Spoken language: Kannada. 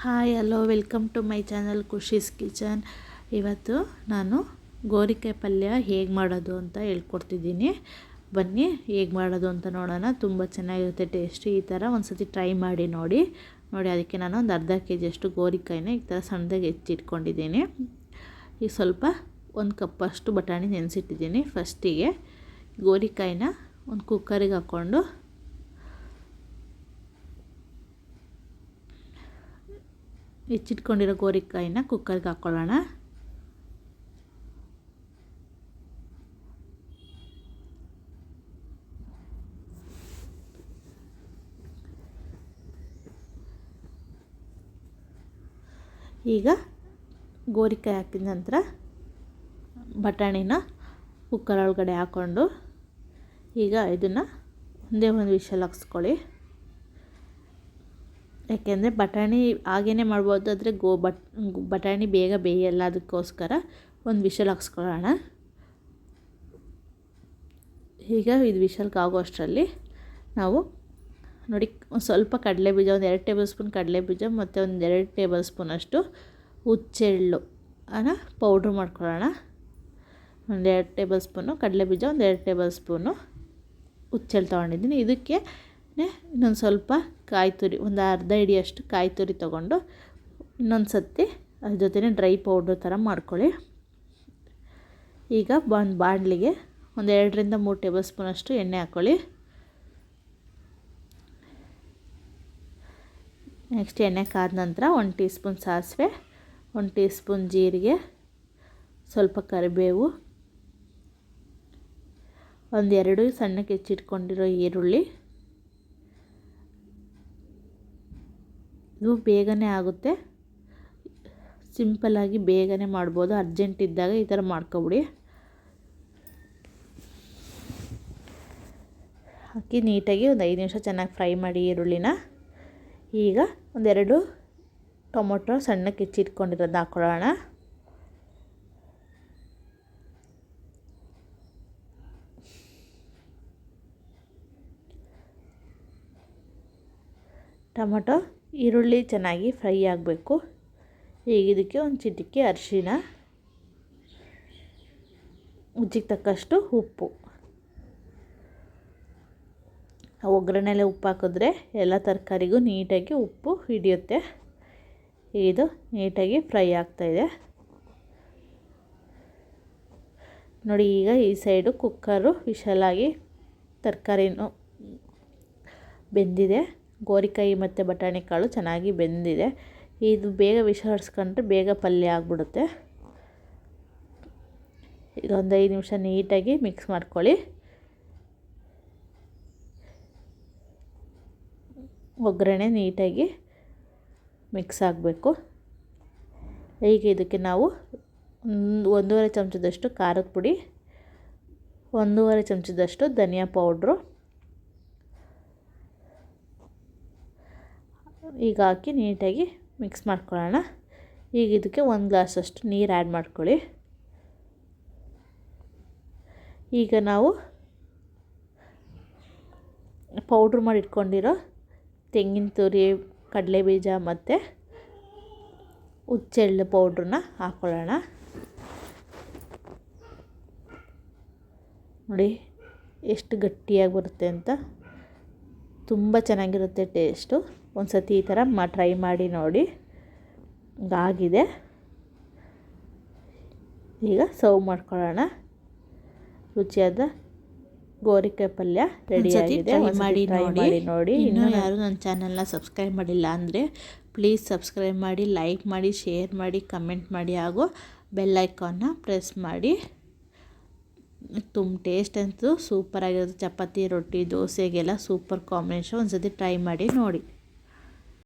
Hi hello welcome to my channel Khushi's kitchen ಇವತ್ತು ನಾನು ಗೋರಿಕಾಯಿ ಪಲ್ಯ ಹೇಗೆ ಮಾಡೋದು ಅಂತ ಹೇಳ್ಕೊಡ್ತಿದ್ದೀನಿ. ಬನ್ನಿ, ಹೇಗೆ ಮಾಡೋದು ಅಂತ ನೋಡೋಣ. ತುಂಬ ಚೆನ್ನಾಗಿರುತ್ತೆ ಟೇಸ್ಟ್ ಈ ಥರ ಒಂದು ಸತಿ ಟ್ರೈ ಮಾಡಿ ನೋಡಿ. ನೋಡಿ, ಅದಕ್ಕೆ ನಾನು ಒಂದು ಅರ್ಧ ಕೆ ಜಿಯಷ್ಟು ಗೋರಿಕಾಯಿನ ಈ ಥರ ಸಣ್ಣದಾಗಿ ಹೆಚ್ಚಿಟ್ಕೊಂಡಿದ್ದೀನಿ. ಈಗ ಸ್ವಲ್ಪ ಒಂದು ಕಪ್ಪಷ್ಟು ಬಟಾಣಿ ನೆನೆಸಿಟ್ಟಿದ್ದೀನಿ. ಫಸ್ಟಿಗೆ ಗೋರಿಕಾಯಿನ ಒಂದು ಕುಕ್ಕರಿಗೆ ಹಾಕ್ಕೊಂಡು ಹೆಚ್ಚಿಟ್ಕೊಂಡಿರೋ ಗೋರಿಕಾಯಿನ ಕುಕ್ಕರ್ಗೆ ಹಾಕ್ಕೊಳ್ಳೋಣ ಈಗ ಗೋರಿಕಾಯಿ ಹಾಕಿದ ನಂತರ ಬಟಾಣಿನ ಕುಕ್ಕರ್ ಒಳಗಡೆ ಹಾಕ್ಕೊಂಡು ಈಗ ಇದನ್ನು ಒಂದೇ ಒಂದು ವಿಷಲ್ ಹಾಕ್ಸ್ಕೊಳ್ಳಿ. ಯಾಕೆಂದರೆ ಬಟಾಣಿ ಹಾಗೇನೆ ಮಾಡ್ಬೋದು ಆದರೆ ಗೋ ಬಟ್, ಬಟಾಣಿ ಬೇಗ ಬೇಯಲ್ಲ ಅದಕ್ಕೋಸ್ಕರ ಒಂದು ವಿಷಲ್ ಹಾಕ್ಸ್ಕೊಳ್ಳೋಣ. ಈಗ ಇದು ವಿಷಲ್ಗೆ ಆಗೋ ಅಷ್ಟರಲ್ಲಿ ನಾವು ನೋಡಿ ಸ್ವಲ್ಪ ಕಡಲೆ ಬೀಜ, ಒಂದು ಎರಡು ಟೇಬಲ್ ಸ್ಪೂನ್ ಕಡಲೆ ಬೀಜ ಮತ್ತು ಒಂದು ಎರಡು ಟೇಬಲ್ ಸ್ಪೂನಷ್ಟು ಹುಚ್ಚೆಳ್ಳು ಅನ್ನ ಪೌಡ್ರ್ ಮಾಡ್ಕೊಳ್ಳೋಣ. ಒಂದು ಎರಡು ಟೇಬಲ್ ಸ್ಪೂನು ಕಡಲೆ ಬೀಜ, ಒಂದು ಎರಡು ಟೇಬಲ್ ಸ್ಪೂನು ಹುಚ್ಚೆಳ್ಳು ತೊಗೊಂಡಿದ್ದೀನಿ. ಇದಕ್ಕೆ ಇನ್ನೊಂದು ಸ್ವಲ್ಪ ಕಾಯಿ ತುರಿ, ಒಂದು ಅರ್ಧ ಹಿಡಿಯಷ್ಟು ಕಾಯಿ ತುರಿ ತೊಗೊಂಡು ಇನ್ನೊಂದು ಸತಿ ಅದ್ರ ಜೊತೆನೇ ಡ್ರೈ ಪೌಡ್ರ್ ಥರ ಮಾಡ್ಕೊಳ್ಳಿ. ಈಗ ಒಂದು ಬಾಣಲಿಗೆ ಒಂದು ಎರಡರಿಂದ ಮೂರು ಟೇಬಲ್ ಸ್ಪೂನಷ್ಟು ಎಣ್ಣೆ ಹಾಕ್ಕೊಳ್ಳಿ ನೆಕ್ಸ್ಟ್ ಎಣ್ಣೆ ಕಾದ ನಂತರ ಒಂದು ಟೀ ಸ್ಪೂನ್ ಸಾಸಿವೆ, ಒಂದು ಟೀ ಸ್ಪೂನ್ ಜೀರಿಗೆ, ಸ್ವಲ್ಪ ಕರಿಬೇವು ಒಂದೆರಡು ಸಣ್ಣಕ್ಕೆ ಹೆಚ್ಚಿಟ್ಕೊಂಡಿರೋ ಈರುಳ್ಳಿ ಇದು ಬೇಗನೆ ಆಗುತ್ತೆ. ಸಿಂಪಲ್ಲಾಗಿ ಬೇಗನೆ ಮಾಡ್ಬೋದು. ಅರ್ಜೆಂಟ್ ಇದ್ದಾಗ ಈ ಥರ ಮಾಡ್ಕೊಬಿಡಿ. ಹಾಕಿ ನೀಟಾಗಿ ಒಂದು ಐದು ನಿಮಿಷ ಚೆನ್ನಾಗಿ ಫ್ರೈ ಮಾಡಿ ಈರುಳ್ಳಿನ. ಈಗ ಒಂದೆರಡು ಟೊಮೊಟೊ ಸಣ್ಣಕ್ಕೆ ಹೆಚ್ಚಿಟ್ಕೊಂಡಿರೋದು ಹಾಕ್ಕೊಳ್ಳೋಣ ಟೊಮೊಟೊ ಈರುಳ್ಳಿ ಚೆನ್ನಾಗಿ ಫ್ರೈ ಆಗಬೇಕು. ಈಗ ಇದಕ್ಕೆ ಒಂದು ಚಿಟಿಕೆ ಅರಿಶಿಣ ಉಜ್ಜಿಗೆ ತಕ್ಕಷ್ಟು ಉಪ್ಪು. ಒಗ್ಗರಣೆಲೆ ಉಪ್ಪು ಹಾಕಿದ್ರೆ ಎಲ್ಲ ತರಕಾರಿಗೂ ನೀಟಾಗಿ ಉಪ್ಪು ಹಿಡಿಯುತ್ತೆ. ಇದು ನೀಟಾಗಿ ಫ್ರೈ ಆಗ್ತಾಯಿದೆ ನೋಡಿ, ಈಗ ಈ ಸೈಡು ಕುಕ್ಕರು ವಿಶಾಲಾಗಿ ತರಕಾರಿನೂ ಬೆಂದಿದೆ. ಗೋರಿಕಾಯಿ ಮತ್ತು ಬಟಾಣಿ ಕಾಳು ಚೆನ್ನಾಗಿ ಬೆಂದಿದೆ. ಇದು ಬೇಗ ವಿಷಾಡಿಸ್ಕೊಂಡ್ರೆ ಬೇಗ ಪಲ್ಯ ಆಗಿಬಿಡುತ್ತೆ. ಒಂದು ಐದು ನಿಮಿಷ ನೀಟಾಗಿ ಮಿಕ್ಸ್ ಮಾಡ್ಕೊಳ್ಳಿ. ಒಗ್ಗರಣೆ ನೀಟಾಗಿ ಮಿಕ್ಸ್ ಆಗಬೇಕು. ಈಗ ಇದಕ್ಕೆ ನಾವು ಒಂದು ಒಂದೂವರೆ ಚಮಚದಷ್ಟು ಖಾರದ ಪುಡಿ, ಒಂದೂವರೆ ಚಮಚದಷ್ಟು ಧನಿಯಾ ಪೌಡ್ರು ಈಗ ಹಾಕಿ ನೀಟಾಗಿ ಮಿಕ್ಸ್ ಮಾಡ್ಕೊಳ್ಳೋಣ. ಈಗ ಇದಕ್ಕೆ ಒಂದು ಗ್ಲಾಸಷ್ಟು ನೀರು ಆ್ಯಡ್ ಮಾಡ್ಕೊಳ್ಳಿ. ಈಗ ನಾವು ಪೌಡ್ರ್ ಮಾಡಿ ಇಟ್ಕೊಂಡಿರೋ ತೆಂಗಿನ ತುರಿ, ಕಡಲೆ ಬೀಜ ಮತ್ತು ಹುಚ್ಚೆಳ್ಳು ಪೌಡ್ರನ್ನ ಹಾಕ್ಕೊಳ್ಳೋಣ ನೋಡಿ ಎಷ್ಟು ಗಟ್ಟಿಯಾಗಿ ಬರುತ್ತೆ ಅಂತ. ತುಂಬ ಚೆನ್ನಾಗಿರುತ್ತೆ ಟೇಸ್ಟು ಒಂದು ಸತಿ ಈ ಥರ ಮಾ ಟ್ರೈ ಮಾಡಿ ನೋಡಿ. ಆಗಿದೆ ಈಗ ಸರ್ವ್ ಮಾಡ್ಕೊಳ್ಳೋಣ. ರುಚಿಯಾದ ಗೋರಿಕಾಯಿ ಪಲ್ಯ ರೆಡಿ ಆಗಿದೆ. ಮಾಡಿ ನೋಡಿ. ನೋಡಿ. ಇನ್ನೂ ಯಾರು ನನ್ನ ಚಾನಲ್ನ ಸಬ್ಸ್ಕ್ರೈಬ್ ಮಾಡಿಲ್ಲ ಅಂದರೆ ಪ್ಲೀಸ್ ಸಬ್ಸ್ಕ್ರೈಬ್ ಮಾಡಿ ಲೈಕ್ ಮಾಡಿ ಶೇರ್ ಮಾಡಿ ಕಮೆಂಟ್ ಮಾಡಿ. ಹಾಗೂ ಬೆಲ್ ಐಕಾನ್ನ ಪ್ರೆಸ್ ಮಾಡಿ. ತುಂಬ ಟೇಸ್ಟ್ ಅಂತೂ ಸೂಪರಾಗಿರುತ್ತೆ ಚಪಾತಿ ರೊಟ್ಟಿ ದೋಸೆಗೆಲ್ಲ ಸೂಪರ್ ಕಾಂಬಿನೇಷನ್ ಒಂದು ಸತಿ ಟ್ರೈ ಮಾಡಿ ನೋಡಿ.